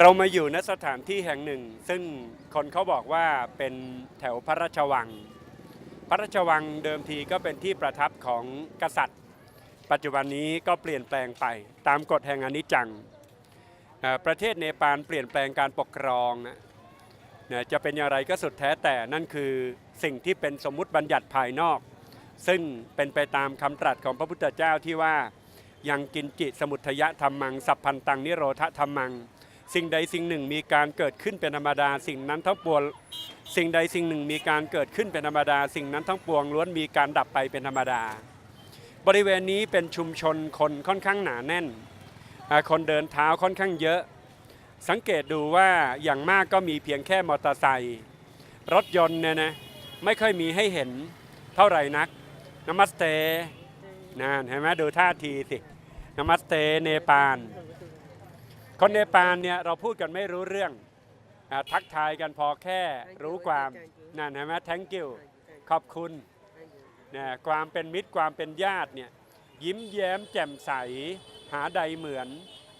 เรามาอยู่ณสถานที่แห่งหนึ่ง ซึ่งคนเขาบอกว่าเป็นแถวพระราชวัง พระราชวังเดิมทีก็เป็นที่ประทับของกษัตริย์ ปัจจุบันนี้ก็เปลี่ยนแปลงไปตามกฎแห่งอนิจจัง ประเทศเนปาลเปลี่ยนแปลงการปกครองนะจะเป็นอย่างไรก็สุดแท้แต่นั่นคือสิ่งที่เป็นสมมุติบัญญัติภายนอก ซึ่งเป็นไปตามคำตรัสของพระพุทธเจ้าที่ว่ายังกินจิตสมุทยะธรรมัง สัพพันตังนิโรธธรรมัง สิ่งใดสิ่งหนึ่งมีการเกิดขึ้นเป็นธรรมดา สิ่งนั้นทั้งปวงสิ่งใดสิ่งหนึ่งมีการเกิดขึ้นเป็นธรรมดา สิ่งนั้นทั้งปวงล้วนมีการดับไปเป็นธรรมดา บริเวณนี้เป็นชุมชนคนค่อนข้างหนาแน่น คนเดินเท้าค่อนข้างเยอะ สังเกตดูว่าอย่างมากก็มีเพียงแค่มอเตอร์ไซค์รถยนต์เนี่ยนะไม่ค่อยมีให้เห็นเท่าไหร่นักนมัสเตนั่นเห็นไหมดูท่าทีสินมัสเตเนปาล คนเนปาลเนี่ยเราพูดกันไม่รู้เรื่องอาทักทายกันพอแค่รู้ความนั่นเห็นไหม thank you ขอบคุณเนี่ยความเป็นมิตรความเป็นญาติเนี่ยยิ้มแย้มแจ่มใส หาใดเหมือน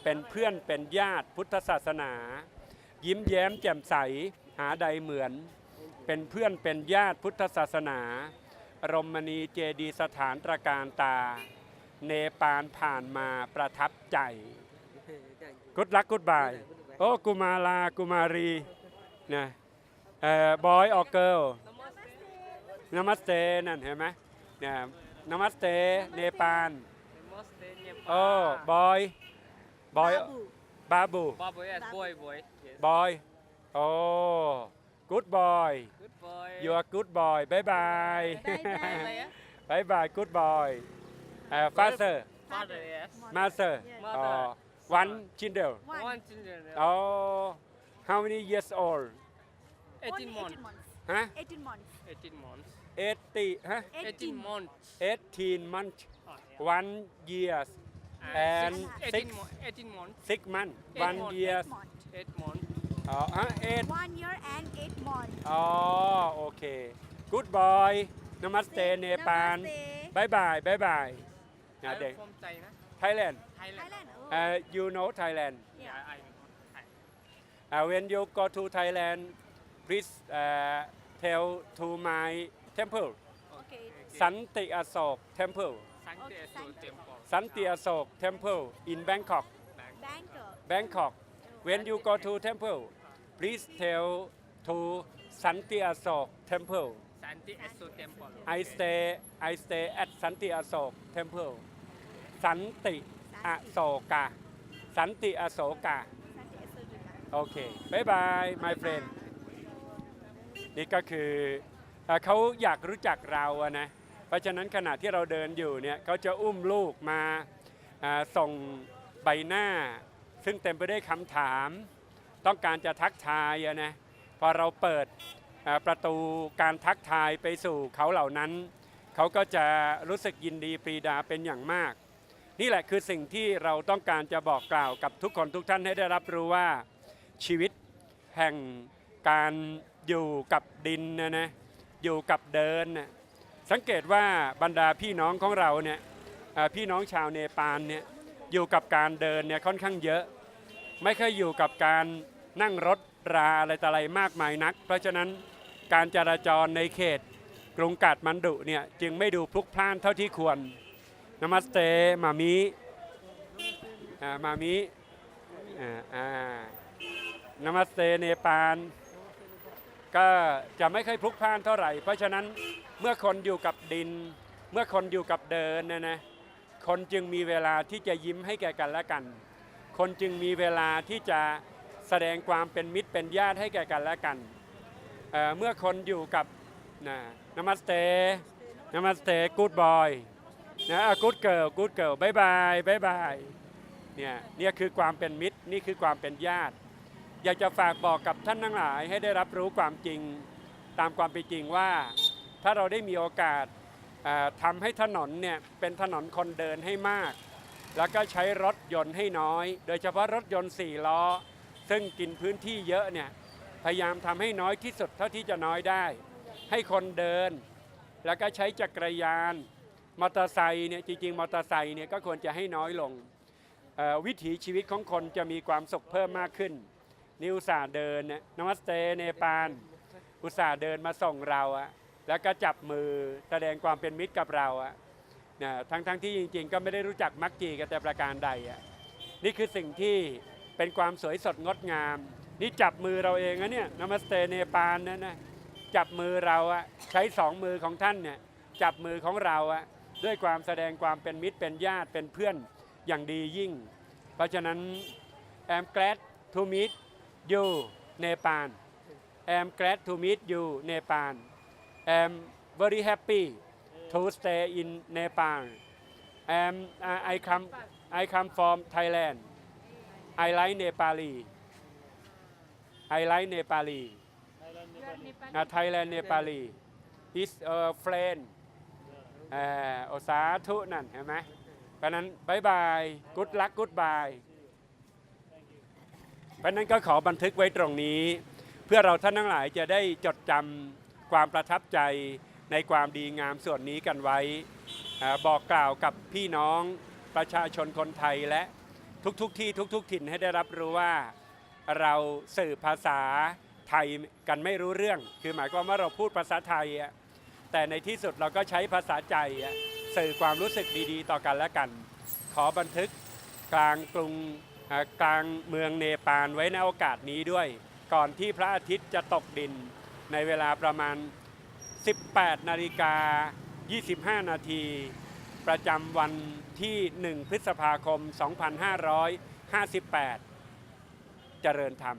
เป็นเพื่อนเป็นญาติพุทธศาสนา ยิ้มแย้มแจ่มใส หาใดเหมือน เป็นเพื่อนเป็นญาติพุทธศาสนา รมณีเจดีย์สถานตระการตา เนปาลผ่านมาประทับใจ กุดลักกุดบายโอ้กุมาลากุมารีนะเอ่อบอยออกเกิลนามัสเตนั่นเห็นไหมเนี่ยนามัสเตเนปาล Namaste, Nepal. โอ้บอยบอยบาบู Babu, yes, boy, boy. Yes. บอยโอ้กุดบอย Good boy. ยูอากุดบอยบายบายบายบายกุดบอยเอ่อฟาเซอร์ Father, yes. มาเซอร์ Mother. อ๋อ วันชินเดล One children. yes. อ๋อ how many years old 18 18 months. months. ฮะ18 months. 18 months. 80ฮะ18 months. 18 months Oh, yeah. one years and six- six 18, mo- 18 months. six months Eight one months. years 8 months. 8 months. อ๋อฮะ eight One year and 8 months. อ๋อโอเค good boy นมัสเตเนปาล Namaste. บายบายบายบายนะ I'm เด็ก from China. Thailand Thailand. Thailand. Oh. เอ่อ you know Thailand yeah. Yeah, I Thai. Uh, when you go to Thailand please uh, tell to my temple Okay. สันติอโศก temple Sankti Okay, Aso Sankti. Temple. สันติอโศก temple in Bangkok Bang. Bangkok. Bangkok when you go to temple please tell to สันติอโศก temple Santi Aso Temple. I stay I stay at สันติอโศก temple สันติ อโศกา สันติอโศกา โอเคบายบาย my friend นี่ก็คือเอ่อเขาอยากรู้จักเราอะนะ เพราะฉะนั้นขณะที่เราเดินอยู่เนี่ยเขาจะอุ้มลูกมาส่งใบหน้า ซึ่งเต็มไปด้วยคำถาม ต้องการจะทักทายอะนะ พอเราเปิดประตูการทักทายไปสู่เขาเหล่านั้น เขาก็จะรู้สึกยินดีปรีดาเป็นอย่างมาก นี่แหละคือสิ่งที่เราต้องการจะบอกกล่าวกับทุกคนทุกท่านให้ได้รับรู้ว่าชีวิตแห่งการอยู่กับดินนะนะอยู่กับเดินนะสังเกตว่าบรรดาพี่น้องของเราเนี่ยพี่น้องชาวเนปาลเนี่ยอยู่กับการเดินเนี่ยค่อนข้างเยอะ ไม่เคยอยู่กับการนั่งรถราอะไรต่ออะไรมากมายนัก เพราะฉะนั้นการจราจรในเขตกรุงกาดมันดุเนี่ยจึงไม่ดูพลุกพล่านเท่าที่ควร นมัสเตมามิอ่ามามิอ่าอ่านมัสเตเนปาลก็จะไม่เคยพลุกพล่านเท่าไหร่ เพราะฉะนั้นเมื่อคนอยู่กับดิน เมื่อคนอยู่กับเดินนะนะคนจึงมีเวลาที่จะยิ้มให้แก่กันและกัน คนจึงมีเวลาที่จะแสดงความเป็นมิตรเป็นญาติให้แก่กันและกันเเมื่อคนอยู่กับนะนมัสเตนมัสเตกูดบอย นะกูดเกิลกูดเกิลบายบายบายบายเนี่ยเนี่ยคือความเป็นมิตรนี่คือความเป็นญาติ อยากจะฝากบอกกับท่านทั้งหลายให้ได้รับรู้ความจริงตามความเป็นจริงว่า ถ้าเราได้มีโอกาสเอ่อทำให้ถนนเนี่ยเป็นถนนคนเดินให้มาก แล้วก็ใช้รถยนต์ให้น้อย โดยเฉพาะรถยนต์สี่ล้อ ซึ่งกินพื้นที่เยอะเนี่ยพยายามทำให้น้อยที่สุดเท่าที่จะน้อยได้ ให้คนเดิน แล้วก็ใช้จักรยาน มอเตอร์ไซค์เนี่ยจริงๆมอเตอร์ไซค์เนี่ยก็ควรจะให้น้อยลงวิถีชีวิตของคนจะมีความสุขเพิ่มมากขึ้นนี่อุตส่าเดินนมัสเตเนปาลอุตส่าห์เดินมาส่งเราอะแล้วก็จับมือแสดงความเป็นมิตรกับเราอะนะทั้งทั้งที่จริงๆ ก็ไม่ได้รู้จักมักจีกันแต่ประการใดอะนี่คือสิ่งที่เป็นความสวยสดงดงาม นี่จับมือเราเองนะเนี่ยนมัสเตเนปาลนะนะจับมือเราอะใช้สองมือของท่านเนี่ยจับมือของเราอะ ด้วยความแสดงความเป็นมิตรเป็นญาติเป็นเพื่อนอย่างดียิ่ง เพราะฉะนั้น I'm glad to meet you Nepal I'm glad to meet you Nepal I'm very happy to stay in Nepal I'm uh, I come I come from Thailand I like Nepali I like Nepali uh, Thailand Nepali is a friend เออโอสาธุนั่นเห็นไหมเพราะนั้นบายบายกุดลักกุดบายเพราะนั้นก็ขอบันทึกไว้ตรงนี้ เพื่อเราท่านทั้งหลายจะได้จดจำความประทับใจในความดีงามส่วนนี้กันไว้บอกกล่าวกับพี่น้องประชาชนคนไทยและทุกๆทที่ทุก ๆ ถิ่นให้ได้รับรู้ว่าเราสื่อภาษาไทยกันไม่รู้เรื่อง คือหมายความว่าเราพูดภาษาไทยอะ แต่ในที่สุดเราก็ใช้ภาษาใจสื่อความรู้สึกดีๆ ต่อกันและกัน ขอบันทึกกลางกรุงกลางเมืองเนปาลไว้ในโอกาสนี้ด้วย ก่อนที่พระอาทิตย์จะตกดินในเวลาประมาณ 18 นาฬิกา 25 นาที ประจำวันที่ 1 พฤษภาคม 2558 เจริญธรรม